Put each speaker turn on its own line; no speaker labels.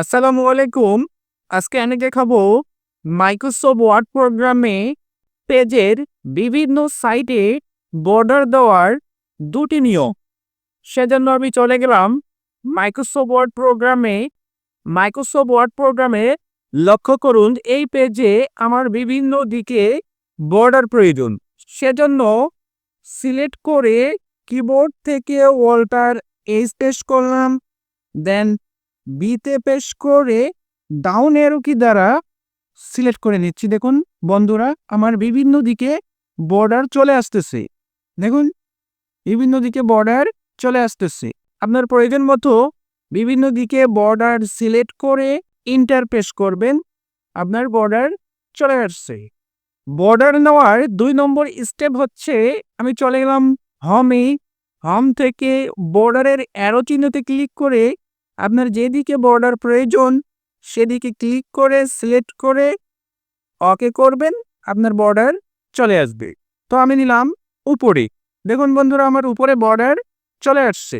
আসসালামু আলাইকুম। আজকে আমি দেখাবো মাইক্রোসফট ওয়ার্ড প্রোগ্রামে পেজের বিভিন্ন সাইটে বর্ডার দেওয়ার দুটি নিয়ম। সেজন্য আমি চলে গেলাম মাইক্রোসফট ওয়ার্ড প্রোগ্রামে মাইক্রোসফট ওয়ার্ড প্রোগ্রামে লক্ষ্য করুন, এই পেজে আমার বিভিন্ন দিকে বর্ডার প্রয়োজন। সেজন্য সিলেক্ট করে কিবোর্ড থেকে ওয়াল্টার এইচ পেশ করলাম দেন বিতে পেশ করে ডাউন এরো কি দ্বারা সিলেক্ট করে নিচ্ছি। দেখুন বন্ধুরা, আমার বিভিন্ন দিকে বর্ডার চলে আসতেছে। দেখুন, বিভিন্ন দিকে বর্ডার চলে আসতেছে। আপনার প্রয়োজন মতো বিভিন্ন দিকে বর্ডার সিলেক্ট করে ইন্টার পেশ করবেন। আপনার বর্ডার চলে আসছে। বর্ডার নেওয়ার দুই নম্বর স্টেপ হচ্ছে, আমি চলে গেলাম হোমে। হোম থেকে বর্ডারের অ্যারো চিহ্নতে ক্লিক করে আপনার যেদিকে বর্ডার প্রয়োজন, সেদিকে ক্লিক করে সিলেক্ট করে অকে করবেন, আপনার বর্ডার চলে আসবে। তো আমি নিলাম উপরে। দেখুন বন্ধুরা, আমার উপরে বর্ডার চলে আসছে।